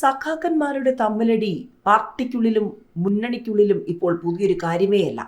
സഖാക്കന്മാരുടെ തമ്മിലടി പാർട്ടിക്കുള്ളിലും മുന്നണിക്കുള്ളിലും ഇപ്പോൾ പുതിയൊരു കാര്യമേയല്ല.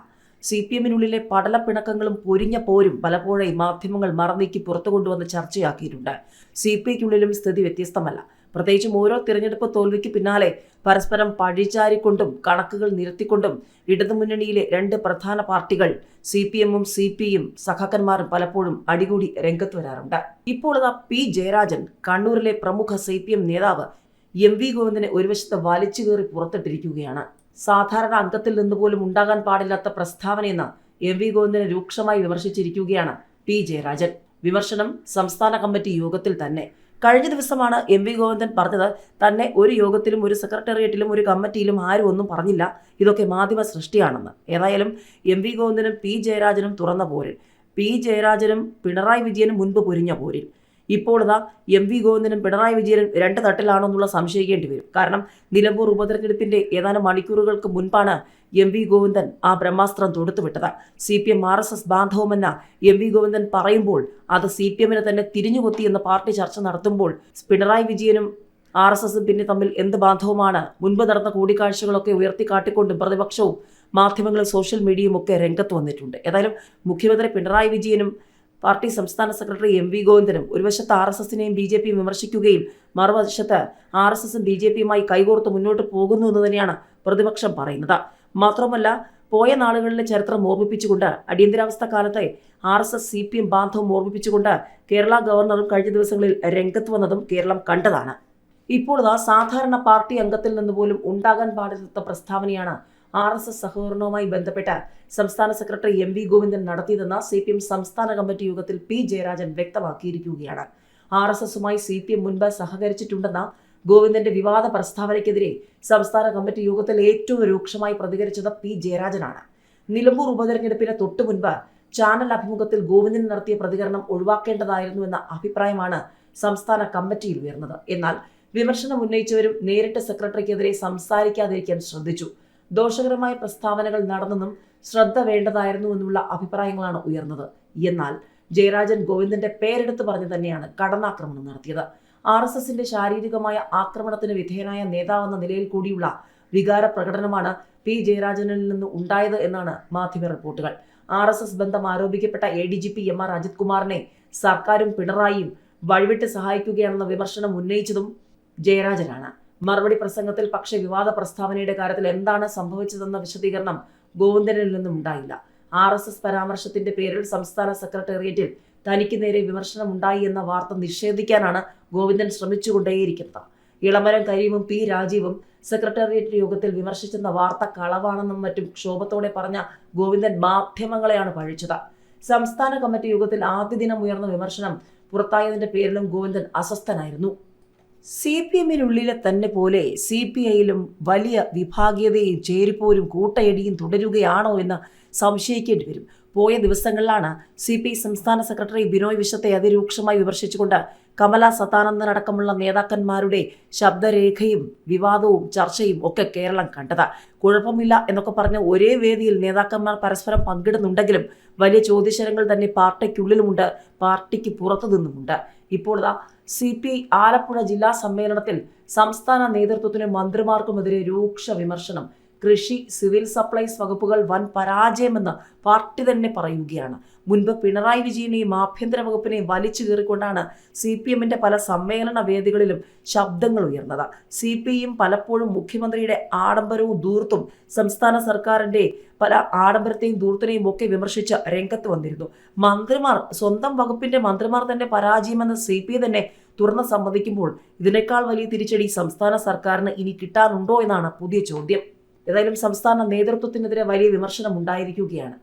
C P എമ്മിനുള്ളിലെ പടലപ്പിണക്കങ്ങളും പൊരിഞ്ഞ പോരും പലപ്പോഴായി മാധ്യമങ്ങൾ മറന്നീക്കി പുറത്തു കൊണ്ടുവന്ന് ചർച്ചയാക്കിയിട്ടുണ്ട്. സി പി ഐക്കുള്ളിലും സ്ഥിതി വ്യത്യസ്തമല്ല. പ്രത്യേകിച്ചും ഓരോ തിരഞ്ഞെടുപ്പ് തോൽവിക്ക് പിന്നാലെ പരസ്പരം പഴിചാരിക്കൊണ്ടും കണക്കുകൾ നിരത്തിക്കൊണ്ടും ഇടതുമുന്നണിയിലെ രണ്ട് പ്രധാന പാർട്ടികൾ സി പി എമ്മും സി പി യും സഖാക്കന്മാരും പലപ്പോഴും അടികൂടി രംഗത്ത് വരാറുണ്ട്. ഇപ്പോൾ പി ജയരാജൻ കണ്ണൂരിലെ പ്രമുഖ സി പി എം നേതാവ് എം വി ഗോവിന്ദനെ ഒരു വശത്ത് വലിച്ചു കയറി പുറത്തിട്ടിരിക്കുകയാണ്. സാധാരണ അംഗത്തിൽ നിന്ന് പോലും ഉണ്ടാകാൻ പാടില്ലാത്ത പ്രസ്താവനയെന്ന് എം വി ഗോവിന്ദനെ രൂക്ഷമായി വിമർശിച്ചിരിക്കുകയാണ് പി ജയരാജൻ. വിമർശനം സംസ്ഥാന കമ്മിറ്റി യോഗത്തിൽ തന്നെ. കഴിഞ്ഞ ദിവസമാണ് എം വി ഗോവിന്ദൻ പറഞ്ഞത് തന്നെ ഒരു യോഗത്തിലും ഒരു സെക്രട്ടേറിയറ്റിലും ഒരു കമ്മിറ്റിയിലും ആരും ഒന്നും പറഞ്ഞില്ല. ഇതൊക്കെ മാധ്യമ സൃഷ്ടിയാണെന്ന്. ഏതായാലും എം വി ഗോവിന്ദനും പി ജയരാജനും തുറന്ന പോരിൽ. പി ജയരാജനും പിണറായി വിജയനും മുൻപ് പൊരിഞ്ഞ പോരിൽ. ഇപ്പോൾ ഇതാ എം വി ഗോവിന്ദനും പിണറായി വിജയനും രണ്ട് തട്ടിലാണോ എന്നുള്ള സംശയിക്കേണ്ടി വരും. കാരണം നിലമ്പൂർ ഉപതെരഞ്ഞെടുപ്പിന്റെ ഏതാനും മണിക്കൂറുകൾക്ക് മുൻപാണ് എം വി ഗോവിന്ദൻ ആ ബ്രഹ്മാസ്ത്രം തൊടുത്തുവിട്ടത് C P M R S S ബാന്ധവമെന്ന M V Govindan പറയുമ്പോൾ അത് സി പി എമ്മിനെ തന്നെ തിരിഞ്ഞുകൊത്തി എന്ന് പാർട്ടി ചർച്ച നടത്തുമ്പോൾ പിണറായി വിജയനും ആർ എസ് എസും പിന്നെ തമ്മിൽ എന്ത് ബാന്ധവുമാണ്? മുൻപ് നടന്ന കൂടിക്കാഴ്ചകളൊക്കെ ഉയർത്തിക്കാട്ടിക്കൊണ്ട് പ്രതിപക്ഷവും മാധ്യമങ്ങളും സോഷ്യൽ മീഡിയയും ഒക്കെ രംഗത്ത് വന്നിട്ടുണ്ട്. ഏതായാലും മുഖ്യമന്ത്രി പിണറായി വിജയനും പാർട്ടി സംസ്ഥാന സെക്രട്ടറി എം വി ഗോവിന്ദനും ഒരു വശത്ത് ആർ എസ് എസിനെയും ബി ജെ പിയും വിമർശിക്കുകയും മറുവശത്ത് ആർ എസ് എസും ബി ജെ പിയുമായി കൈകോർത്ത് മുന്നോട്ട് പോകുന്നു എന്ന് തന്നെയാണ് പ്രതിപക്ഷം പറയുന്നത്. മാത്രമല്ല പോയ നാളുകളിലെ ചരിത്രം ഓർമ്മിപ്പിച്ചുകൊണ്ട് അടിയന്തരാവസ്ഥ കാലത്തെ R S S C P M ബാന്ധവം ഓർമ്മിപ്പിച്ചുകൊണ്ട് കേരള ഗവർണറും കഴിഞ്ഞ ദിവസങ്ങളിൽ രംഗത്ത് വന്നതും കേരളം കണ്ടതാണ്. ഇപ്പോൾ ഇതാ സാധാരണ പാർട്ടി അംഗത്തിൽ നിന്ന് പോലും ഉണ്ടാകാൻ പാടില്ലാത്ത പ്രസ്താവനയാണ് ആർ എസ് എസ് സഹകരണവുമായി ബന്ധപ്പെട്ട് സംസ്ഥാന സെക്രട്ടറി എം വി ഗോവിന്ദൻ നടത്തിയതെന്ന് സി പി എം സംസ്ഥാന കമ്മിറ്റി യോഗത്തിൽ പി ജയരാജൻ വ്യക്തമാക്കിയിരിക്കുകയാണ്. ആർ എസ് എസുമായി സി പി എം മുൻപ് സഹകരിച്ചിട്ടുണ്ടെന്ന ഗോവിന്ദന്റെ വിവാദ പ്രസ്താവനയ്ക്കെതിരെ സംസ്ഥാന കമ്മിറ്റി യോഗത്തിൽ ഏറ്റവും രൂക്ഷമായി പ്രതികരിച്ചത് പി ജയരാജനാണ്. നിലമ്പൂർ ഉപതെരഞ്ഞെടുപ്പിന് തൊട്ടു മുൻപ് ചാനൽ അഭിമുഖത്തിൽ ഗോവിന്ദൻ നടത്തിയ പ്രതികരണം ഒഴിവാക്കേണ്ടതായിരുന്നു എന്ന അഭിപ്രായമാണ് സംസ്ഥാന കമ്മിറ്റിയിൽ ഉയർന്നത്. എന്നാൽ വിമർശനം ഉന്നയിച്ചവരും നേരിട്ട് സെക്രട്ടറിക്കെതിരെ സംസാരിക്കാതിരിക്കാൻ ശ്രദ്ധിച്ചു. ദോഷകരമായ പ്രസ്താവനകൾ നടന്നെന്നും ശ്രദ്ധ വേണ്ടതായിരുന്നു എന്നുള്ള അഭിപ്രായങ്ങളാണ് ഉയർന്നത്. എന്നാൽ ജയരാജൻ ഗോവിന്ദന്റെ പേരെടുത്ത് പറഞ്ഞു തന്നെയാണ് കടന്നാക്രമണം നടത്തിയത്. ആർ എസ് എസിന്റെ ശാരീരികമായ ആക്രമണത്തിന് വിധേയനായ നേതാവെന്ന നിലയിൽ കൂടിയുള്ള വികാര പ്രകടനമാണ് പി ജയരാജനിൽ നിന്ന് ഉണ്ടായത് എന്നാണ് മാധ്യമ റിപ്പോർട്ടുകൾ. ആർ എസ് എസ് ബന്ധം ആരോപിക്കപ്പെട്ട A D G P M R Ajith കുമാറിനെ സർക്കാരും പിണറായിയും വഴിവിട്ട് സഹായിക്കുകയാണെന്ന വിമർശനം ഉന്നയിച്ചതും ജയരാജനാണ്. മറുപടി പ്രസംഗത്തിൽ പക്ഷെ വിവാദ പ്രസ്താവനയുടെ കാര്യത്തിൽ എന്താണ് സംഭവിച്ചതെന്ന വിശദീകരണം ഗോവിന്ദനിൽ നിന്നും ഉണ്ടായില്ല. ആർ എസ് എസ് പരാമർശത്തിന്റെ പേരിൽ സംസ്ഥാന സെക്രട്ടേറിയറ്റിൽ തനിക്ക് നേരെ വിമർശനം ഉണ്ടായി എന്ന വാർത്ത നിഷേധിക്കാനാണ് ഗോവിന്ദൻ ശ്രമിച്ചുകൊണ്ടേയിരിക്കുന്നത്. ഇളമരം കരീമും പി രാജീവും സെക്രട്ടേറിയറ്റ് യോഗത്തിൽ വിമർശിച്ചെന്ന വാർത്ത കളവാണെന്നും മറ്റും ക്ഷോഭത്തോടെ പറഞ്ഞ ഗോവിന്ദൻ മാധ്യമങ്ങളെയാണ് പഴിച്ചത്. സംസ്ഥാന കമ്മിറ്റി യോഗത്തിൽ ആദ്യ ദിനം ഉയർന്ന വിമർശനം പുറത്തായതിന്റെ പേരിലും ഗോവിന്ദൻ അസ്വസ്ഥനായിരുന്നു. സി പി എമ്മിനുള്ളിലെ തന്നെ പോലെ സി പി ഐയിലും വലിയ വിഭാഗീയതയും ചേരിപ്പോരും കൂട്ടയടിയും തുടരുകയാണോ എന്ന് സംശയിക്കേണ്ടി വരും. പോയ ദിവസങ്ങളിലാണ് സി പി ഐ സംസ്ഥാന സെക്രട്ടറി ബിനോയ് വിശ്വത്തെ അതിരൂക്ഷമായി വിമർശിച്ചുകൊണ്ട് കമല സത്താനന്ദനടക്കമുള്ള നേതാക്കന്മാരുടെ ശബ്ദരേഖയും വിവാദവും ചർച്ചയും ഒക്കെ കേരളം കണ്ടത്. കുഴപ്പമില്ല എന്നൊക്കെ പറഞ്ഞ് ഒരേ വേദിയിൽ നേതാക്കന്മാർ പരസ്പരം പങ്കിടുന്നുണ്ടെങ്കിലും വലിയ ചോദ്യശരങ്ങൾ തന്നെ പാർട്ടിക്കുള്ളിലുമുണ്ട് പാർട്ടിക്ക് പുറത്തു നിന്നുമുണ്ട് ഇപ്പോൾ സി പി ഐ ആലപ്പുഴ ജില്ലാ സമ്മേളനത്തിൽ സംസ്ഥാന നേതൃത്വത്തിനും മന്ത്രിമാർക്കുമെതിരെ രൂക്ഷ വിമർശനം. കൃഷി സിവിൽ സപ്ലൈസ് വകുപ്പുകൾ വൻ പരാജയമെന്ന് പാർട്ടി തന്നെ പറയുകയാണ്. മുൻപ് പിണറായി വിജയനെയും ആഭ്യന്തര വകുപ്പിനെയും വലിച്ചു കീറിക്കൊണ്ടാണ് സി പി എമ്മിന്റെ പല സമ്മേളന വേദികളിലും ശബ്ദങ്ങൾ ഉയർന്നത്. സി പി എം പലപ്പോഴും മുഖ്യമന്ത്രിയുടെ ആഡംബരവും ദൂർത്തും സംസ്ഥാന സർക്കാരിന്റെ പല ആഡംബരത്തെയും ദൂർത്തിനെയും ഒക്കെ വിമർശിച്ച് രംഗത്ത് വന്നിരുന്നു. മന്ത്രിമാർ സ്വന്തം വകുപ്പിന്റെ മന്ത്രിമാർ തന്നെ പരാജയമെന്ന് സി പി തന്നെ തുറന്ന് സമ്മതിക്കുമ്പോൾ ഇതിനേക്കാൾ വലിയ തിരിച്ചടി സംസ്ഥാന സർക്കാരിന് ഇനി കിട്ടാനുണ്ടോ എന്നാണ് പുതിയ ചോദ്യം. ഏതായാലും സംസ്ഥാന നേതൃത്വത്തിനെതിരെ വലിയ വിമർശനം ഉണ്ടായിരിക്കുകയാണ്.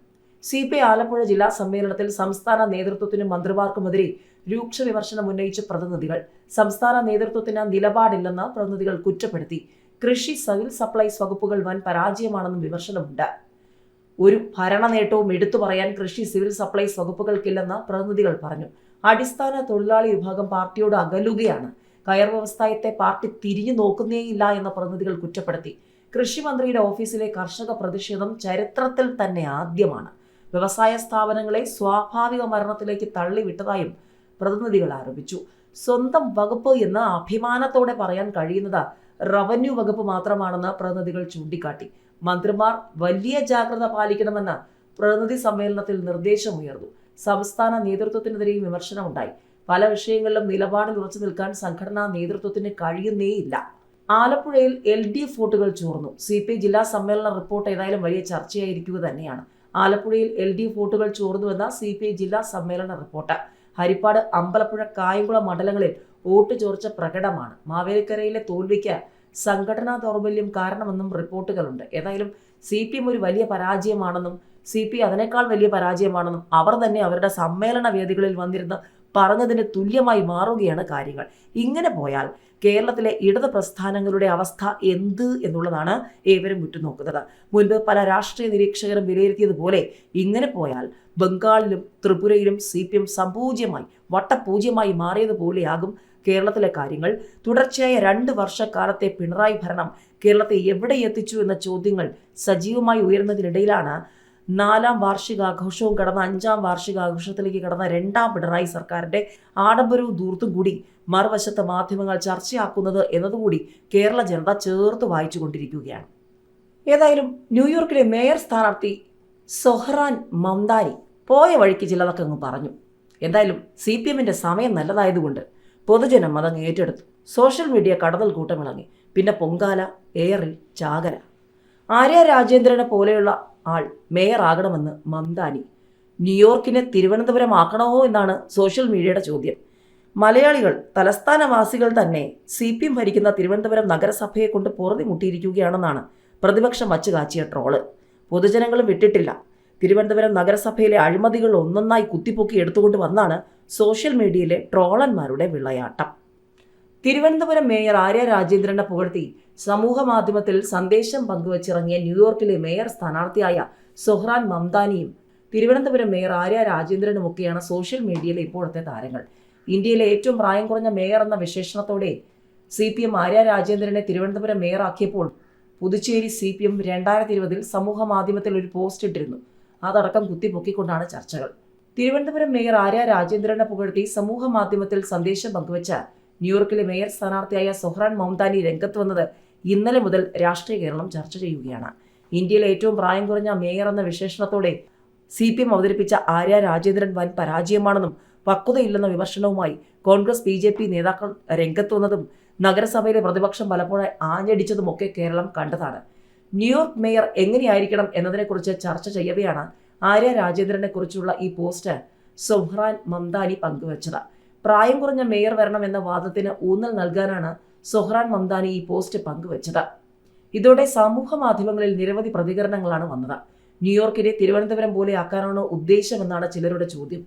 സി പി ഐ ആലപ്പുഴ ജില്ലാ സമ്മേളനത്തിൽ സംസ്ഥാന നേതൃത്വത്തിനും മന്ത്രിമാർക്കുമെതിരെ രൂക്ഷ വിമർശനം ഉന്നയിച്ച പ്രതിനിധികൾ. സംസ്ഥാന നേതൃത്വത്തിന് നിലപാടില്ലെന്ന് പ്രതിനിധികൾ കുറ്റപ്പെടുത്തി. കൃഷി സിവിൽ സപ്ലൈസ് വകുപ്പുകൾ വൻ പരാജയമാണെന്നും വിമർശനമുണ്ട്. ഒരു ഭരണ നേട്ടവും എടുത്തു പറയാൻ കൃഷി സിവിൽ സപ്ലൈസ് വകുപ്പുകൾക്കില്ലെന്ന് പ്രതിനിധികൾ പറഞ്ഞു. അടിസ്ഥാന തൊഴിലാളി വിഭാഗം പാർട്ടിയോട് അകലുകയാണ്. കയർ വ്യവസായത്തെ പാർട്ടി തിരിഞ്ഞു നോക്കുന്നേയില്ല എന്ന പ്രതിനിധികൾ കുറ്റപ്പെടുത്തി. കൃഷിമന്ത്രിയുടെ ഓഫീസിലെ കർഷക പ്രതിഷേധം ചരിത്രത്തിൽ തന്നെ ആദ്യമാണ്. വ്യവസായ സ്ഥാപനങ്ങളെ സ്വാഭാവിക മരണത്തിലേക്ക് തള്ളിവിട്ടതായും പ്രതിനിധികൾ ആരോപിച്ചു. സ്വന്തം വകുപ്പ് എന്ന് അഭിമാനത്തോടെ പറയാൻ കഴിയുന്നത് റവന്യൂ വകുപ്പ് മാത്രമാണെന്ന് പ്രതിനിധികൾ ചൂണ്ടിക്കാട്ടി. മന്ത്രിമാർ വലിയ ജാഗ്രത പാലിക്കണമെന്ന് പ്രതിനിധി സമ്മേളനത്തിൽ നിർദ്ദേശമുയർന്നു. സംസ്ഥാന നേതൃത്വത്തിനെതിരെയും വിമർശനമുണ്ടായി. പല വിഷയങ്ങളിലും നിലപാടിൽ ഉറച്ചു നിൽക്കാൻ സംഘടനാ നേതൃത്വത്തിന് കഴിയുന്നേയില്ല. ആലപ്പുഴയിൽ എൽ ഡി എഫ് വോട്ടുകൾ ചോർന്നു. സി പി ജില്ലാ സമ്മേളന റിപ്പോർട്ട് ഏതായാലും വലിയ ചർച്ചയായിരിക്കുക തന്നെയാണ്. ആലപ്പുഴയിൽ എൽ ഡി എഫ് വോട്ടുകൾ ചോർന്നുവെന്ന സി പി ഐ ജില്ലാ സമ്മേളന റിപ്പോർട്ട്. ഹരിപ്പാട് അമ്പലപ്പുഴ കായംകുളം മണ്ഡലങ്ങളിൽ വോട്ട് ചോർച്ച പ്രകടമാണ്. മാവേലിക്കരയിലെ തോൽവിക്ക് സംഘടനാ ദൗർബല്യം കാരണമെന്നും റിപ്പോർട്ടുകളുണ്ട്. ഏതായാലും സി പി എം ഒരു വലിയ പരാജയമാണെന്നും സി പി അതിനേക്കാൾ വലിയ പരാജയമാണെന്നും അവർ തന്നെ അവരുടെ സമ്മേളന വേദികളിൽ വന്നിരുന്ന് പറഞ്ഞതിന് തുല്യമായി മാറുകയാണ് കാര്യങ്ങൾ. ഇങ്ങനെ പോയാൽ കേരളത്തിലെ ഇടത് പ്രസ്ഥാനങ്ങളുടെ അവസ്ഥ എന്ത് എന്നുള്ളതാണ് ഏവരും ഉറ്റുനോക്കുന്നത്. മുൻപ് പല രാഷ്ട്രീയ നിരീക്ഷകരും വിലയിരുത്തിയതുപോലെ ഇങ്ങനെ പോയാൽ ബംഗാളിലും ത്രിപുരയിലും സി പി എം സംപൂജ്യമായി വട്ടപൂജ്യമായി മാറിയതുപോലെയാകും കേരളത്തിലെ കാര്യങ്ങൾ. തുടർച്ചയായ രണ്ട് വർഷക്കാലത്തെ പിണറായി ഭരണം കേരളത്തെ എവിടെ എത്തിച്ചു എന്ന ചോദ്യങ്ങൾ സജീവമായി ഉയർന്നതിനിടയിലാണ് നാലാം വാർഷികാഘോഷവും കടന്ന അഞ്ചാം വാർഷികാഘോഷത്തിലേക്ക് കടന്ന രണ്ടാം പിണറായി സർക്കാരിന്റെ ആഡംബരവും ദൂർത്തും കൂടി മറുവശത്ത് മാധ്യമങ്ങൾ ചർച്ചയാക്കുന്നത് എന്നതുകൂടി കേരള ജനത ചേർത്ത് വായിച്ചുകൊണ്ടിരിക്കുകയാണ്. ഏതായാലും ന്യൂയോർക്കിലെ മേയർ സ്ഥാനാർത്ഥി സൊഹ്റാൻ മംദാനി പോയ വഴിക്ക് ചിലതൊക്കെ അങ്ങ് പറഞ്ഞു. എന്തായാലും സി പി എമ്മിന്റെ സമയം നല്ലതായതുകൊണ്ട് പൊതുജനം അതങ്ങ് ഏറ്റെടുത്തു. സോഷ്യൽ മീഡിയ കടതൽ കൂട്ടമിളങ്ങി. പിന്നെ പൊങ്കാല ഏറിൽ ചാകര. ആര്യ രാജേന്ദ്രനെ പോലെയുള്ള ആൾ മേയർ ആകണമെന്ന് മംദാനി ന്യൂയോർക്കിനെ തിരുവനന്തപുരം ആക്കണമോ എന്നാണ് സോഷ്യൽ മീഡിയയുടെ ചോദ്യം. മലയാളികൾ തലസ്ഥാനവാസികൾ തന്നെ സി പി എം ഭരിക്കുന്ന തിരുവനന്തപുരം നഗരസഭയെ കൊണ്ട് പൊറുതി മുട്ടിയിരിക്കുകയാണെന്നാണ് പ്രതിപക്ഷം വച്ചു കാച്ചിയ ട്രോൾ. പൊതുജനങ്ങളും വിട്ടിട്ടില്ല. തിരുവനന്തപുരം നഗരസഭയിലെ അഴിമതികൾ ഒന്നൊന്നായി കുത്തിപ്പൊക്കി എടുത്തുകൊണ്ട് വന്നാണ് സോഷ്യൽ മീഡിയയിലെ ട്രോളന്മാരുടെ വിളയാട്ടം. തിരുവനന്തപുരം മേയർ ആര്യ രാജേന്ദ്രനെ പുകഴ്ത്തി സമൂഹ മാധ്യമത്തിൽ സന്ദേശം പങ്കുവച്ചിറങ്ങിയ ന്യൂയോർക്കിലെ മേയർ സ്ഥാനാർത്ഥിയായ സൊഹ്റാൻ മംദാനിയും തിരുവനന്തപുരം മേയർ ആര്യ രാജേന്ദ്രനുമൊക്കെയാണ് സോഷ്യൽ മീഡിയയിലെ ഇപ്പോഴത്തെ താരങ്ങൾ. ഇന്ത്യയിലെ ഏറ്റവും പ്രായം കുറഞ്ഞ മേയർ എന്ന വിശേഷണത്തോടെ സി പി എം ആര്യ രാജേന്ദ്രനെ തിരുവനന്തപുരം മേയറാക്കിയപ്പോൾ പുതുച്ചേരി സി പി എം രണ്ടായിരത്തി ഇരുപതിൽ സമൂഹ മാധ്യമത്തിൽ ഒരു പോസ്റ്റ് ഇട്ടിരുന്നു. അതടക്കം കുത്തിപ്പൊക്കിക്കൊണ്ടാണ് ചർച്ചകൾ. തിരുവനന്തപുരം മേയർ ആര്യ രാജേന്ദ്രനെ പുകഴ്ത്തി സമൂഹ മാധ്യമത്തിൽ സന്ദേശം പങ്കുവച്ച ന്യൂയോർക്കിലെ മേയർ സ്ഥാനാർത്ഥിയായ സൊഹ്റാൻ മൗംതാനി രംഗത്ത് വന്നത് ഇന്നലെ മുതൽ രാഷ്ട്രീയ കേരളം ചർച്ച ചെയ്യുകയാണ്. ഇന്ത്യയിലെ ഏറ്റവും പ്രായം കുറഞ്ഞ മേയർ എന്ന വിശേഷണത്തോടെ സി പി എം അവതരിപ്പിച്ച ആര്യ രാജേന്ദ്രൻ വൻ പരാജയമാണെന്നും പക്വതയില്ലെന്ന വിമർശനവുമായി കോൺഗ്രസ് ബി ജെ പി നേതാക്കൾ രംഗത്ത് വന്നതും നഗരസഭയിലെ പ്രതിപക്ഷം പലപ്പോഴായി ആഞ്ഞടിച്ചതുമൊക്കെ കേരളം കണ്ടതാണ്. ന്യൂയോർക്ക് മേയർ എങ്ങനെയായിരിക്കണം എന്നതിനെക്കുറിച്ച് ചർച്ച ചെയ്യവെയാണ് ആര്യ രാജേന്ദ്രനെ കുറിച്ചുള്ള ഈ പോസ്റ്റ് സൊഹ്റാൻ മംദാനി പങ്കുവച്ചത്. പ്രായം കുറഞ്ഞ മേയർ വരണം എന്ന വാദത്തിന് ഊന്നൽ നൽകാനാണ് സൊഹ്റാൻ മംദാനി ഈ പോസ്റ്റ് പങ്കുവച്ചത്. ഇതോടെ സമൂഹ മാധ്യമങ്ങളിൽ നിരവധി പ്രതികരണങ്ങളാണ് വന്നത്. ന്യൂയോർക്കിനെ തിരുവനന്തപുരം പോലെ ആക്കാനാണോ ഉദ്ദേശമെന്നാണ് ചിലരുടെ ചോദ്യം.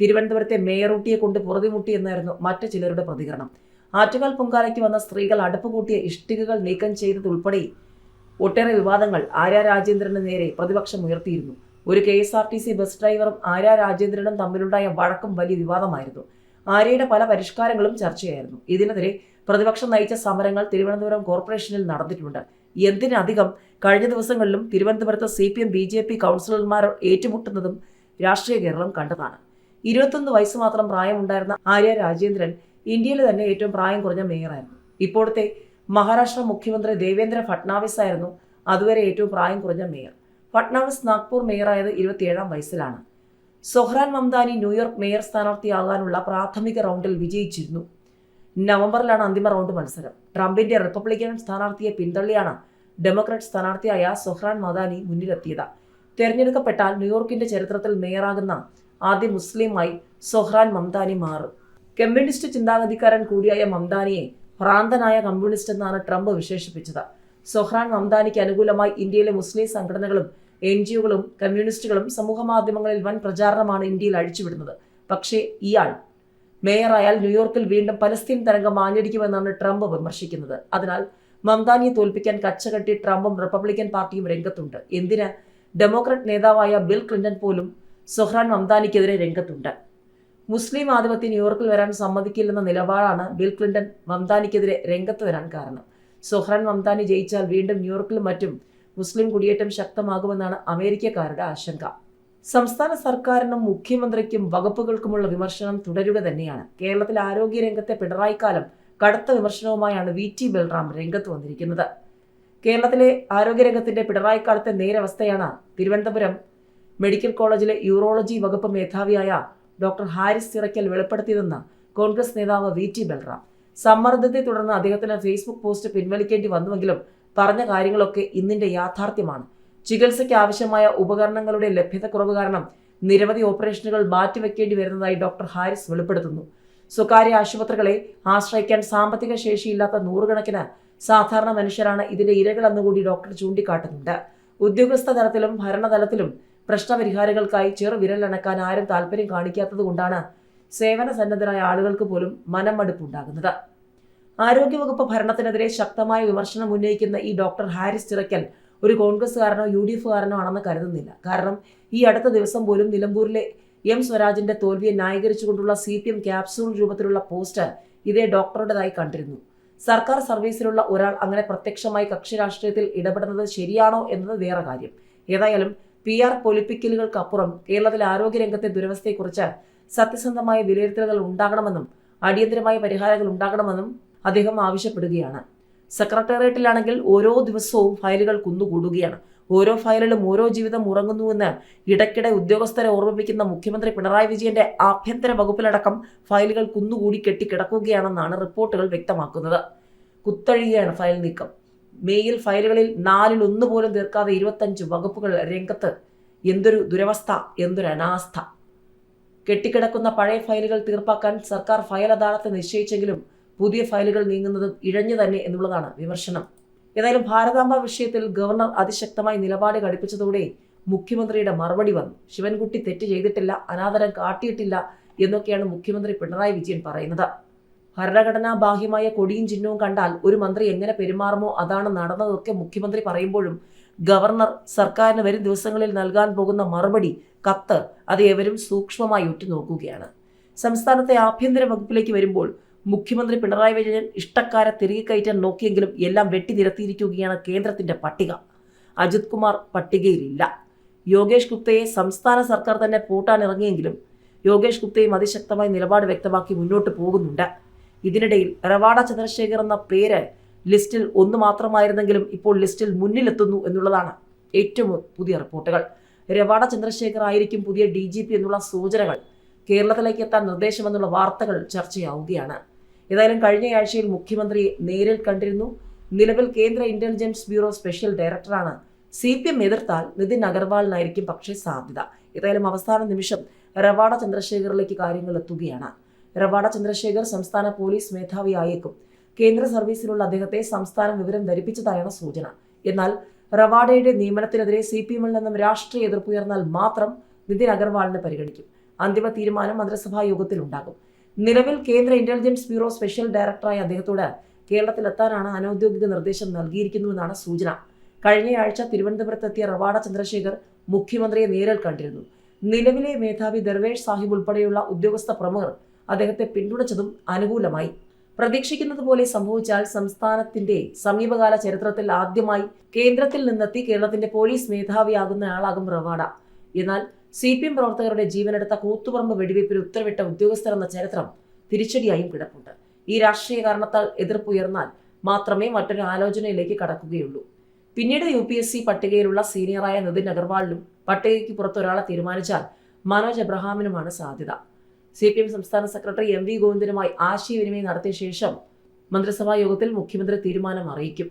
തിരുവനന്തപുരത്തെ മേയറൂട്ടിയെ കൊണ്ട് പുറതിമുട്ടി എന്നായിരുന്നു മറ്റു ചിലരുടെ പ്രതികരണം. ആറ്റുകാൽ പൊങ്കാലയ്ക്ക് വന്ന സ്ത്രീകൾ അടുപ്പ് കൂട്ടിയ ഇഷ്ടികകൾ നീക്കം ചെയ്തതുൾപ്പെടെ ഒട്ടേറെ വിവാദങ്ങൾ ആര്യ രാജേന്ദ്രന് നേരെ പ്രതിപക്ഷം ഉയർത്തിയിരുന്നു. ഒരു K S R T C bus ഡ്രൈവറും ആര്യ രാജേന്ദ്രനും തമ്മിലുണ്ടായ വഴക്കും വലിയ വിവാദമായിരുന്നു. ആര്യയുടെ പല പരിഷ്കാരങ്ങളും ചർച്ചയായിരുന്നു ഇതിനെതിരെ പ്രതിപക്ഷം നയിച്ച സമരങ്ങൾ തിരുവനന്തപുരം കോർപ്പറേഷനിൽ നടന്നിട്ടുണ്ട്. എന്തിനധികം കഴിഞ്ഞ ദിവസങ്ങളിലും തിരുവനന്തപുരത്ത് C P M B J P കൗൺസിലർമാർ ഏറ്റുമുട്ടുന്നതും രാഷ്ട്രീയ കേരളം കണ്ടതാണ്. ഇരുപത്തൊന്ന് വയസ്സ് മാത്രം പ്രായമുണ്ടായിരുന്ന ആര്യ രാജേന്ദ്രൻ ഇന്ത്യയിലെ തന്നെ ഏറ്റവും പ്രായം കുറഞ്ഞ മേയറായിരുന്നു. ഇപ്പോഴത്തെ മഹാരാഷ്ട്ര മുഖ്യമന്ത്രി ദേവേന്ദ്ര ഫട്നാവിസ് ആയിരുന്നു അതുവരെ ഏറ്റവും പ്രായം കുറഞ്ഞ മേയർ. ഫട്നാവിസ് നാഗ്പൂർ മേയറായത് ഇരുപത്തിയേഴാം വയസ്സിലാണ്. Zohran Mamdani New York mayor സ്ഥാനാർത്ഥിയാകാനുള്ള പ്രാഥമിക റൗണ്ടിൽ വിജയിച്ചിരുന്നു. നവംബറിലാണ് അന്തിമ റൗണ്ട് മത്സരം. ട്രംപിന്റെ റിപ്പബ്ലിക്കൻ സ്ഥാനാർത്ഥിയെ പിന്തള്ളിയാണ് ഡെമോക്രാറ്റ് സ്ഥാനാർത്ഥിയായ സൊഹ്റാൻ മദാനി മുന്നിലെത്തിയത്. തെരഞ്ഞെടുക്കപ്പെട്ടാൽ ന്യൂയോർക്കിന്റെ ചരിത്രത്തിൽ മേയറാകുന്ന ആദ്യ മുസ്ലിമായി സൊഹ്റാൻ മംദാനി മാറും. കമ്മ്യൂണിസ്റ്റ് ചിന്താഗതിക്കാരൻ കൂടിയായ മംദാനിയെ ഭ്രാന്തനായ കമ്മ്യൂണിസ്റ്റ് എന്നാണ് ട്രംപ് വിശേഷിപ്പിച്ചത്. സൊഹ്റാൻ മംദാനിക്ക് അനുകൂലമായി ഇന്ത്യയിലെ മുസ്ലിം സംഘടനകളും എൻ ജി ഒകളും കമ്മ്യൂണിസ്റ്റുകളും സമൂഹ മാധ്യമങ്ങളിൽ വൻ പ്രചാരണമാണ് ഇന്ത്യയിൽ അഴിച്ചുവിടുന്നത്. പക്ഷേ ഇയാൾ മേയറായാൽ ന്യൂയോർക്കിൽ വീണ്ടും പലസ്തീൻ തരംഗം ആഞ്ഞടിക്കുമെന്നാണ് ട്രംപ് വിമർശിക്കുന്നത്. അതിനാൽ മംതാനിയെ തോൽപ്പിക്കാൻ കച്ചകെട്ടി ട്രംപും റിപ്പബ്ലിക്കൻ പാർട്ടിയും രംഗത്തുണ്ട്. എന്തിന്? ഡെമോക്രാറ്റ് നേതാവായ ബിൽ ക്ലിന്റൺ പോലും സൊഹ്റാൻ മംതാനിക്കെതിരെ രംഗത്തുണ്ട്. മുസ്ലിം ആധിപത്യം ന്യൂയോർക്കിൽ വരാൻ സമ്മതിക്കില്ലെന്ന നിലപാടാണ് ബിൽ ക്ലിന്റൺ മംതാനിക്കെതിരെ രംഗത്ത് വരാൻ കാരണം. സൊഹ്റാൻ മംതാനി ജയിച്ചാൽ വീണ്ടും ന്യൂയോർക്കിലും മറ്റും മുസ്ലിം കുടിയേറ്റം ശക്തമാകുമെന്നാണ് അമേരിക്കക്കാരുടെ ആശങ്ക. സംസ്ഥാന സർക്കാരിനും മുഖ്യമന്ത്രിക്കും വകുപ്പുകൾക്കുമുള്ള വിമർശനം തുടരുക തന്നെയാണ്. കേരളത്തിലെ ആരോഗ്യരംഗത്തെ പിണറായി കാലം കടുത്ത വിമർശനവുമായാണ് വി ടി ബൽറാം രംഗത്ത് വന്നിരിക്കുന്നത്. കേരളത്തിലെ ആരോഗ്യരംഗത്തിന്റെ പിണറായിക്കാലത്തെ നേരവസ്ഥയാണ് തിരുവനന്തപുരം മെഡിക്കൽ കോളേജിലെ യൂറോളജി വകുപ്പ് മേധാവിയായ ഡോക്ടർ ഹാരിസ് ചിറയ്ക്കൽ വെളിപ്പെടുത്തിയതെന്ന് കോൺഗ്രസ് നേതാവ് വി ടി ബൽറാം. സമ്മർദ്ദത്തെ തുടർന്ന് അദ്ദേഹത്തിന് ഫേസ്ബുക്ക് പോസ്റ്റ് പിൻവലിക്കേണ്ടി വന്നുവെങ്കിലും പറഞ്ഞ കാര്യങ്ങളൊക്കെ ഇന്നിന്റെ യാഥാർത്ഥ്യമാണ്. ചികിത്സയ്ക്ക് ആവശ്യമായ ഉപകരണങ്ങളുടെ ലഭ്യതക്കുറവ് കാരണം നിരവധി ഓപ്പറേഷനുകൾ മാറ്റിവെക്കേണ്ടി വരുന്നതായി ഡോക്ടർ ഹാരിസ് വെളിപ്പെടുത്തുന്നു. സ്വകാര്യ ആശുപത്രികളെ ആശ്രയിക്കാൻ സാമ്പത്തിക ശേഷിയില്ലാത്ത നൂറുകണക്കിന് സാധാരണ മനുഷ്യരാണ് ഇതിന്റെ ഇരകളെന്നുകൂടി ഡോക്ടർ ചൂണ്ടിക്കാട്ടുന്നുണ്ട്. ഉദ്യോഗസ്ഥ തലത്തിലും ഭരണതലത്തിലും പ്രശ്നപരിഹാരങ്ങൾക്കായി ചെറു വിരലണക്കാൻ ആരും താല്പര്യം കാണിക്കാത്തതുകൊണ്ടാണ് സേവന സന്നദ്ധരായ ആളുകൾക്ക് പോലും മനംമടുപ്പുണ്ടാകുന്നത്. ആരോഗ്യവകുപ്പ് ഭരണത്തിനെതിരെ ശക്തമായ വിമർശനം ഉന്നയിക്കുന്ന ഈ ഡോക്ടർ ഹാരിസ് ചിറക്കൽ ഒരു കോൺഗ്രസ്സുകാരനോ യു ഡി എഫുകാരനോ ആണെന്ന് കരുതുന്നില്ല. കാരണം ഈ അടുത്ത ദിവസം പോലും നിലമ്പൂരിലെ എം സ്വരാജിന്റെ തോൽവിയെ ന്യായീകരിച്ചുകൊണ്ടുള്ള സി പി എം ക്യാപ്സൂൾ രൂപത്തിലുള്ള പോസ്റ്റ് ഇതേ ഡോക്ടറുടേതായി കണ്ടിരുന്നു. സർക്കാർ സർവീസിലുള്ള ഒരാൾ അങ്ങനെ പ്രത്യക്ഷമായി കക്ഷി രാഷ്ട്രീയത്തിൽ ഇടപെടുന്നത് ശരിയാണോ എന്നത് വേറെ കാര്യം. ഏതായാലും പി ആർ പൊലിപ്പിക്കലുകൾക്കപ്പുറം കേരളത്തിലെ ആരോഗ്യരംഗത്തെ ദുരവസ്ഥയെക്കുറിച്ച് സത്യസന്ധമായ വിലയിരുത്തലുകൾ ഉണ്ടാകണമെന്നും അടിയന്തരമായ പരിഹാരങ്ങൾ ഉണ്ടാകണമെന്നും അദ്ദേഹം ആവശ്യപ്പെടുകയാണ്. സെക്രട്ടേറിയറ്റിലാണെങ്കിൽ ഓരോ ദിവസവും ഫയലുകൾ കുന്നുകൂടുകയാണ്. ഓരോ ഫയലിലും ഓരോ ജീവിതം ഉറങ്ങുന്നുവെന്ന് ഇടയ്ക്കിടെ ഉദ്യോഗസ്ഥരെ ഓർമ്മിപ്പിക്കുന്ന മുഖ്യമന്ത്രി പിണറായി വിജയന്റെ ആഭ്യന്തര വകുപ്പിലടക്കം ഫയലുകൾ കുന്നുകൂടി കെട്ടിക്കിടക്കുകയാണെന്നാണ് റിപ്പോർട്ടുകൾ വ്യക്തമാക്കുന്നത്. കുത്തഴിയാണ് ഫയൽ നീക്കം. മെയിൽ ഫയലുകളിൽ നാലിൽ ഒന്ന് പോലും തീർക്കാതെ ഇരുപത്തഞ്ച് വകുപ്പുകൾ രംഗത്ത് എന്തൊരു ദുരവസ്ഥ എന്തൊരു അനാസ്ഥ. കെട്ടിക്കിടക്കുന്ന പഴയ ഫയലുകൾ തീർപ്പാക്കാൻ സർക്കാർ ഫയൽ അദാലത്ത് നിശ്ചയിച്ചെങ്കിലും പുതിയ ഫയലുകൾ നീങ്ങുന്നതും ഇഴഞ്ഞു തന്നെ എന്നുള്ളതാണ് വിമർശനം. ഏതായാലും ഭാരതാംബ വിഷയത്തിൽ ഗവർണർ അതിശക്തമായി നിലപാട് ഘടിപ്പിച്ചതോടെ മുഖ്യമന്ത്രിയുടെ മറുപടി വന്നു. ശിവൻകുട്ടി തെറ്റ് ചെയ്തിട്ടില്ല അനാദരം കാട്ടിയിട്ടില്ല എന്നൊക്കെയാണ് മുഖ്യമന്ത്രി പിണറായി വിജയൻ പറയുന്നത്. ഭരണഘടനാ ബാഹ്യമായ കൊടിയും ചിഹ്നവും കണ്ടാൽ ഒരു മന്ത്രി എങ്ങനെ പെരുമാറുമോ അതാണ് നടന്നതൊക്കെ മുഖ്യമന്ത്രി പറയുമ്പോഴും ഗവർണർ സർക്കാരിന് വരും ദിവസങ്ങളിൽ നൽകാൻ പോകുന്ന മറുപടി കത്ത് അത് സൂക്ഷ്മമായി ഉറ്റുനോക്കുകയാണ്. സംസ്ഥാനത്തെ ആഭ്യന്തര വകുപ്പിലേക്ക് വരുമ്പോൾ മുഖ്യമന്ത്രി പിണറായി വിജയൻ ഇഷ്ടക്കാരെ തിരികെ കയറ്റാൻ നോക്കിയെങ്കിലും എല്ലാം വെട്ടിനിരത്തിയിരിക്കുകയാണ് കേന്ദ്രത്തിന്റെ പട്ടിക. അജിത് കുമാർ പട്ടികയിലില്ല. യോഗേഷ് ഗുപ്തയെ സംസ്ഥാന സർക്കാർ തന്നെ പൂട്ടാനിറങ്ങിയെങ്കിലും യോഗേഷ് ഗുപ്തയും അതിശക്തമായി നിലപാട് വ്യക്തമാക്കി മുന്നോട്ട് പോകുന്നുണ്ട്. ഇതിനിടയിൽ റവാഡ ചന്ദ്രശേഖർ എന്ന പേര് ലിസ്റ്റിൽ ഒന്ന് മാത്രമായിരുന്നെങ്കിലും ഇപ്പോൾ ലിസ്റ്റിൽ മുന്നിലെത്തുന്നു എന്നുള്ളതാണ് ഏറ്റവും പുതിയ റിപ്പോർട്ടുകൾ. രവാഡ ചന്ദ്രശേഖർ ആയിരിക്കും പുതിയ ഡി എന്നുള്ള സൂചനകൾ. കേരളത്തിലേക്ക് എത്താൻ നിർദ്ദേശമെന്നുള്ള വാർത്തകൾ ചർച്ചയാവുകയാണ്. ഏതായാലും കഴിഞ്ഞയാഴ്ചയിൽ മുഖ്യമന്ത്രി നേരിൽ കണ്ടിരുന്നു. നിലവിൽ കേന്ദ്ര ഇന്റലിജൻസ് ബ്യൂറോ സ്പെഷ്യൽ ഡയറക്ടറാണ് സി പി എം എതിർത്താൽ നിതിൻ അഗർവാളിനായിരിക്കും പക്ഷേ സാധ്യത. ഏതായാലും അവസാന നിമിഷം റവാഡ ചന്ദ്രശേഖറിലേക്ക് കാര്യങ്ങൾ എത്തുകയാണ്. റവാഡ ചന്ദ്രശേഖർ സംസ്ഥാന പോലീസ് മേധാവിയായേക്കും. കേന്ദ്ര സർവീസിലുള്ള അദ്ദേഹത്തെ സംസ്ഥാനം വിവരം ധരിപ്പിച്ചതായാണ് സൂചന. എന്നാൽ റവാഡയുടെ നിയമനത്തിനെതിരെ സി പി എമ്മിൽ നിന്നും രാഷ്ട്രീയ എതിർപ്പുയർന്നാൽ മാത്രം നിതിൻ അഗർവാളിനെ പരിഗണിക്കും. അന്തിമ തീരുമാനം മന്ത്രിസഭാ യോഗത്തിൽ ഉണ്ടാകും നിലവിൽ കേന്ദ്ര ഇന്റലിജൻസ് ബ്യൂറോ സ്പെഷ്യൽ ഡയറക്ടറായ അദ്ദേഹത്തോട് കേരളത്തിലെത്താനാണ് അനൌദ്യോഗിക നിർദ്ദേശം നൽകിയിരിക്കുന്നുവെന്നാണ് സൂചന. കഴിഞ്ഞയാഴ്ച തിരുവനന്തപുരത്തെത്തിയ റവാഡ ചന്ദ്രശേഖർ മുഖ്യമന്ത്രിയെ നേരിൽ കണ്ടിരുന്നു. നിലവിലെ മേധാവി ദർവേഷ് സാഹിബ് ഉൾപ്പെടെയുള്ള ഉദ്യോഗസ്ഥ പ്രമുഖർ അദ്ദേഹത്തെ പിന്തുണച്ചതും അനുകൂലമായി. പ്രതീക്ഷിക്കുന്നത് പോലെ സംഭവിച്ചാൽ സംസ്ഥാനത്തിന്റെ സമീപകാല ചരിത്രത്തിൽ ആദ്യമായി കേന്ദ്രത്തിൽ നിന്നെത്തി കേരളത്തിന്റെ പോലീസ് മേധാവിയാകുന്ന ആളാകും റവാഡ. എന്നാൽ സി പി എം പ്രവർത്തകരുടെ ജീവനെടുത്ത കൂത്തുപറമ്പ് വെടിവയ്പ്പിൽ ഉത്തരവിട്ട ഉദ്യോഗസ്ഥരെന്ന ചരിത്രം തിരിച്ചടിയായും കിടപ്പുണ്ട്. ഈ രാഷ്ട്രീയ കാരണത്താൽ എതിർപ്പുയർന്നാൽ മാത്രമേ മറ്റൊരു ആലോചനയിലേക്ക് കടക്കുകയുള്ളൂ. പിന്നീട് യു പി എസ് സി പട്ടികയിലുള്ള സീനിയറായ നിതിൻ അഗർവാളിനും പട്ടികയ്ക്ക് പുറത്ത് ഒരാളെ തീരുമാനിച്ചാൽ മനോജ് എബ്രഹാമിനുമാണ് സാധ്യത. സി പി എം സംസ്ഥാന സെക്രട്ടറി എം വി ഗോവിന്ദനുമായി ആശയവിനിമയം നടത്തിയ ശേഷം മന്ത്രിസഭാ യോഗത്തിൽ മുഖ്യമന്ത്രി തീരുമാനം അറിയിക്കും.